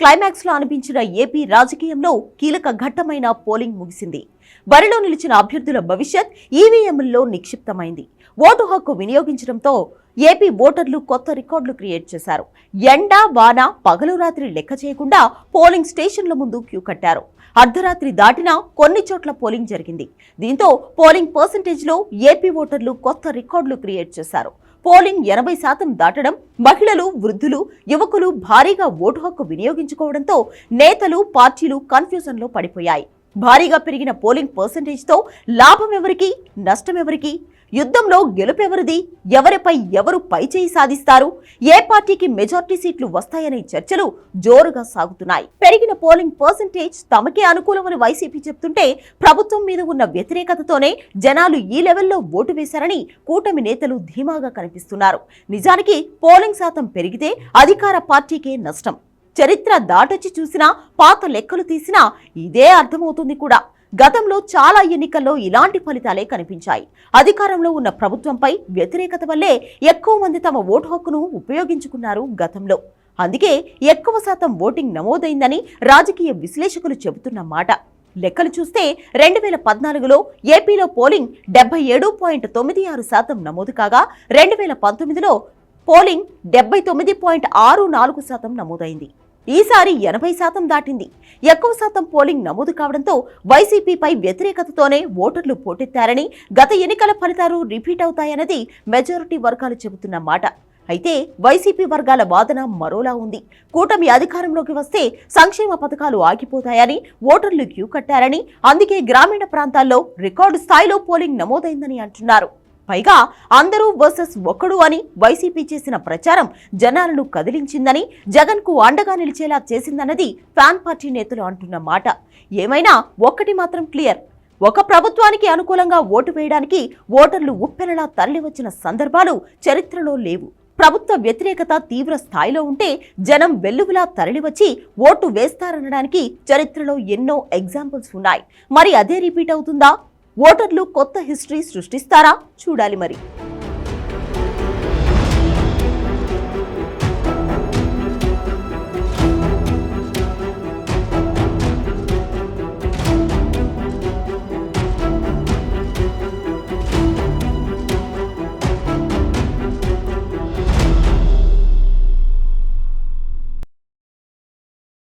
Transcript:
క్లైమాక్స్లో అనిపించిన ఏపీ రాజకీయంలో కీలక ఘట్టమైన పోలింగ్ ముగిసింది. బరిలో నిలిచిన అభ్యర్థుల భవిష్యత్ ఈవీఎంల్లో నిక్షిప్తమైంది. ఓటు హక్కు వినియోగించడంతో ఏపీ ఓటర్లు కొత్త రికార్డులు క్రియేట్ చేశారు. ఎండ వాన పగలు రాత్రి లెక్క చేయకుండా పోలింగ్ స్టేషన్ల ముందు క్యూ కట్టారు. అర్ధరాత్రి దాటినా కొన్ని చోట్ల పోలింగ్ జరిగింది. దీంతో పోలింగ్ పర్సంటేజ్లో ఏపీ ఓటర్లు కొత్త రికార్డులు క్రియేట్ చేశారు. పోలింగ్ ఎనభై శాతం దాటడం మహిళలు వృద్ధులు యువకులు భారీగా ఓటు హక్కు వినియోగించుకోవడంతో నేతలు పార్టీలు కన్ఫ్యూజన్లో పడిపోయాయి. భారీగా పెరిగిన పోలింగ్ పర్సంటేజ్తో లాభం ఎవరికి నష్టం ఎవరికి? యుద్ధంలో గెలుపెవరిది? ఎవరిపై ఎవరు పైచేయి సాధిస్తారు? ఏ పార్టీకి మెజార్టీ సీట్లు వస్తాయనే చర్చలు జోరుగా సాగుతున్నాయి. పెరిగిన పోలింగ్ పర్సంటేజ్ తమకే అనుకూలమని వైసీపీ చెప్తుంటే ప్రభుత్వం మీద ఉన్న వ్యతిరేకతతోనే జనాలు ఈ లెవెల్లో ఓటు వేశారని కూటమి నేతలు ధీమాగా కనిపిస్తున్నారు. నిజానికి పోలింగ్ శాతం పెరిగితే అధికార పార్టీకే నష్టం. చరిత్ర దాటొచ్చి చూసినా పాత లెక్కలు తీసినా ఇదే అర్థమవుతుంది కూడా. గతంలో చాలా ఎన్నికల్లో ఇలాంటి ఫలితాలే కనిపించాయి. అధికారంలో ఉన్న ప్రభుత్వంపై వ్యతిరేకత వల్లే ఎక్కువ మంది తమ ఓటు హక్కును ఉపయోగించుకున్నారు గతంలో. అందుకే ఎక్కువ శాతం ఓటింగ్ నమోదైందని రాజకీయ విశ్లేషకులు చెబుతున్న మాట. లెక్కలు చూస్తే రెండు వేల పద్నాలుగులో ఏపీలో పోలింగ్ డెబ్బై ఏడు పాయింట్ తొమ్మిది ఆరు శాతం నమోదు కాగా రెండు వేల పంతొమ్మిదిలో పోలింగ్ డెబ్బై తొమ్మిది పాయింట్ ఆరు నాలుగు శాతం నమోదైంది. ఈసారి ఎనభై శాతం దాటింది. ఎక్కువ శాతం పోలింగ్ నమోదు కావడంతో వైసీపీపై వ్యతిరేకతతోనే ఓటర్లు పోటెత్తారని గత ఎన్నికల ఫలితాలు రిపీట్ అవుతాయన్నది మెజారిటీ వర్గాలు చెబుతున్న మాట. అయితే వైసీపీ వర్గాల వాదన మరోలా ఉంది. కూటమి అధికారంలోకి వస్తే సంక్షేమ పథకాలు ఆగిపోతాయని ఓటర్లు క్యూ కట్టారని అందుకే గ్రామీణ ప్రాంతాల్లో రికార్డు స్థాయిలో పోలింగ్ నమోదైందని అంటున్నారు. పైగా అందరూ వర్సెస్ ఒక్కడు అని వైసీపీ చేసిన ప్రచారం జనాలను కదిలించిందని జగన్కు అండగా నిలిచేలా చేసిందన్నది ఫ్యాన్ పార్టీ నేతలు అంటున్న మాట. ఏమైనా ఒక్కటి మాత్రం క్లియర్. ఒక ప్రభుత్వానికి అనుకూలంగా ఓటు వేయడానికి ఓటర్లు ఉప్పెనలా తరలివచ్చిన సందర్భాలు చరిత్రలో లేవు. ప్రభుత్వ వ్యతిరేకత తీవ్ర స్థాయిలో ఉంటే జనం వెల్లువిలా తరలివచ్చి ఓటు వేస్తారనడానికి చరిత్రలో ఎన్నో ఎగ్జాంపుల్స్ ఉన్నాయి. మరి అదే రిపీట్ అవుతుందా? ఓటర్లు కొత్త హిస్టరీ సృష్టిస్తారా? చూడాలి మరి.